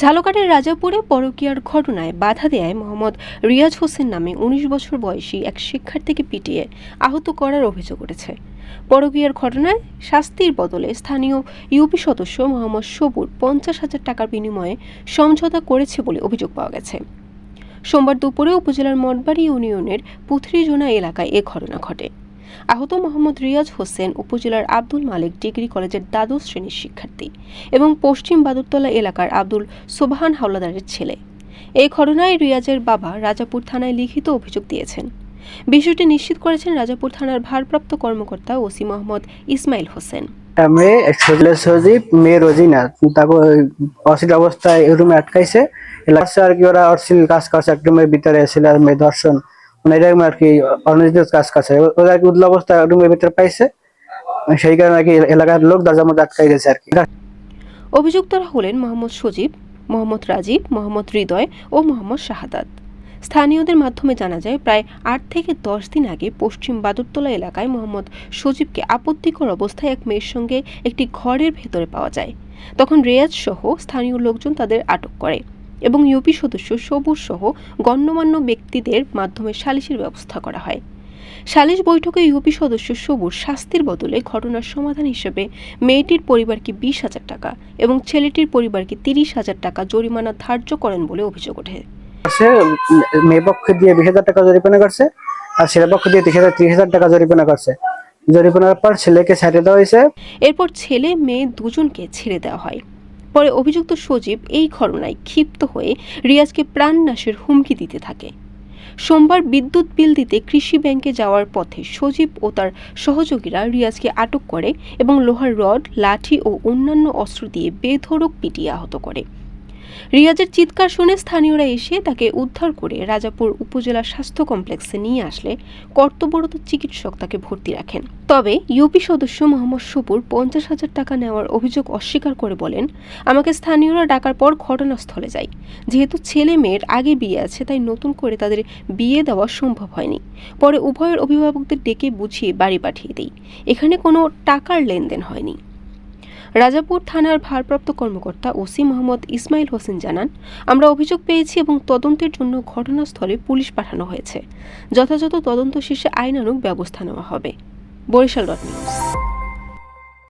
ঝালকাঠের রাজাপুরে পরকীয়ার ঘটনায় বাধা দেয় মোহাম্মদ রিয়াজ হোসেন নামে উনিশ বছর বয়সী এক শিক্ষার্থীকে পিটিয়ে আহত করার অভিযোগ উঠেছে। পরকীয়ার ঘটনায় শাস্তির বদলে স্থানীয় ইউপি সদস্য মোহাম্মদ সবুর পঞ্চাশ হাজার টাকার বিনিময়ে সমঝোতা করেছে বলে অভিযোগ পাওয়া গেছে। সোমবার দুপুরে উপজেলার মঠবাড়ি ইউনিয়নের পুথরিজোনা এলাকায় এ ঘটনা ঘটে। আহত মোহাম্মদ রিয়াজ হোসেন উপজেলার আব্দুল মালিক ডিগ্রি কলেজের দ্বাদশ শ্রেণির শিক্ষার্থী এবং পশ্চিম বাদুরতলা এলাকার আব্দুল সোবাহান হাওলাদারের ছেলে। এই ঘটনায় রিয়াজের বাবা রাজাপুর থানায় লিখিত অভিযোগ দিয়েছেন। বিষয়টি নিশ্চিত করেছেন রাজাপুর থানার ভারপ্রাপ্ত কর্মকর্তা ওসি মোহাম্মদ ইসমাইল হোসেন। মেয়ে সজলে সজীব, মেয়ে রোজিনা। তাকে অশ্লীল অবস্থায় রুমে আটকাইছে। আর কি ওরা অশ্লীল কাজ করছে এক রুমের ভিতরে ছিল আর মেয়ে দর্শন মানে অভিযুক্তরা হলেন মোহাম্মদ সজীব, মোহাম্মদ রাজীব, মোহাম্মদ হৃদয় ও মোহাম্মদ শাহাদাত। স্থানীয়দের মাধ্যমে জানা যায়, প্রায় আট থেকে দশ দিন আগে পশ্চিম বাদুরতলা এলাকায় মোহাম্মদ সজীবকে আপত্তিকর অবস্থায় এক মেয়ের সঙ্গে একটি ঘরের ভেতরে পাওয়া যায়। তখন রেয়াজ সহ স্থানীয় লোকজন তাদের আটক করে। এবং ইউপি সদস্য সবুজ সহ গণ্যমান্য ব্যক্তিদের মাধ্যমে সালিসের ব্যবস্থা করা হয়। সালিশ বৈঠকে ইউপি সদস্য সবুজ শাস্তির বদলে ঘটনার সমাধান হিসেবে মেয়েটির পরিবারকে বিশ হাজার টাকা এবং ছেলেটির পরিবারকে তিরিশ হাজার টাকা জরিমানা ধার্য করেন বলে অভিযোগ ওঠে। মেয়ে পক্ষ দিয়ে বিশ হাজার টাকা জরিমানা করছে আর ছেলে পক্ষ দিয়ে তিরিশ হাজার ত্রিশ হাজার টাকা জরিমানা করছে। জরিমানার পর ছেলেকে ছাড়ে দেওয়া হয়েছে। এরপর ছেলে মেয়ে দুজনকে ছেড়ে দেওয়া হয়। পরে অভিযুক্ত সজীব এই ঘটনায় ক্ষিপ্ত হয়ে রিয়াজকে প্রাণনাশের হুমকি দিতে থাকে। সোমবার বিদ্যুৎ বিল দিতে কৃষি ব্যাংকে যাওয়ার পথে সজীব ও তার সহযোগীরা রিয়াজকে আটক করে এবং লোহার রড, লাঠি ও অন্যান্য অস্ত্র দিয়ে বেধড়ক পিটিয়ে আহত করে। রিয়াজের চিৎকার শুনে স্থানীয়রা এসে তাকে উদ্ধার করে রাজাপুর উপজেলা স্বাস্থ্য কমপ্লেক্সে নিয়ে আসলে কর্তব্যরত চিকিৎসক তাকে ভর্তি রাখেন। তবে ইউপি সদস্য মোহাম্মদ সুপুর পঞ্চাশ হাজার টাকা নেওয়ার অভিযোগ অস্বীকার করে বলেন, আমাকে স্থানীয়রা ডাকার পর ঘটনাস্থলে যাই। যেহেতু ছেলে মেয়ের আগে বিয়ে আছে, তাই নতুন করে তাদের বিয়ে দেওয়া সম্ভব হয়নি। পরে উভয়ের অভিভাবকদের ডেকে বুঝিয়ে বাড়ি পাঠিয়ে দিই। এখানে কোনো টাকার লেনদেন হয়নি। রাজাপুর থানার ভারপ্রাপ্ত কর্মকর্তা ওসি মোহাম্মদ ইসমাইল হোসেন জানান, আমরা অভিযোগ পেয়েছি এবং তদন্তের জন্য ঘটনাস্থলে পুলিশ পাঠানো হয়েছে। যথাযথ তদন্ত শেষে আইনানুগ ব্যবস্থা নেওয়া হবে। Barishal dot news.